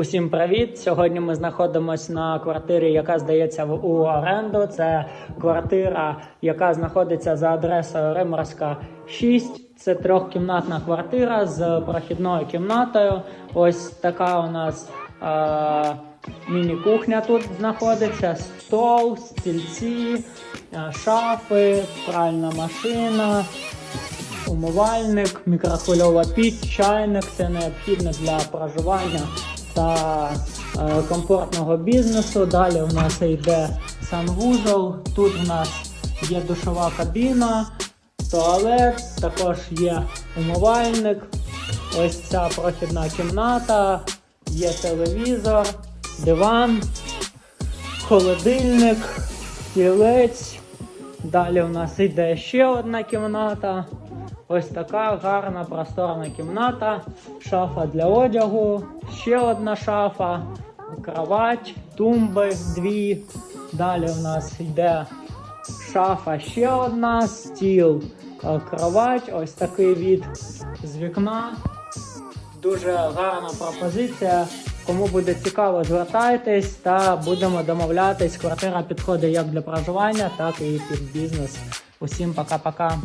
Усім привіт! Сьогодні ми знаходимося на квартирі, яка здається в- у оренду. Це квартира, яка знаходиться за адресою Риморська 6. Це трьохкімнатна квартира з прохідною кімнатою. Ось така у нас е- міні-кухня тут знаходиться, стол, стільці, е, шафи, пральна машина умивальник, мікрохвильова піч, чайник це необхідно для проживання та е, комфортного бізнесу. Далі у нас йде санвузол. Тут у нас є душова кабіна, туалет, також є умивальник. Ось ця прохідна кімната, є телевізор, диван, холодильник, стілець. Далі у нас йде ще одна кімната. Ось така гарна просторна кімната, шафа для одягу, ще одна шафа, кровать, тумби дві. Далі у нас йде шафа ще одна, стіл, е, кровать, ось такий від з вікна. Дуже гарна пропозиція. Кому буде цікаво, звертайтесь та будемо домовлятись. Квартира підходить як для проживання, так і під бізнес. Усім пока-пока.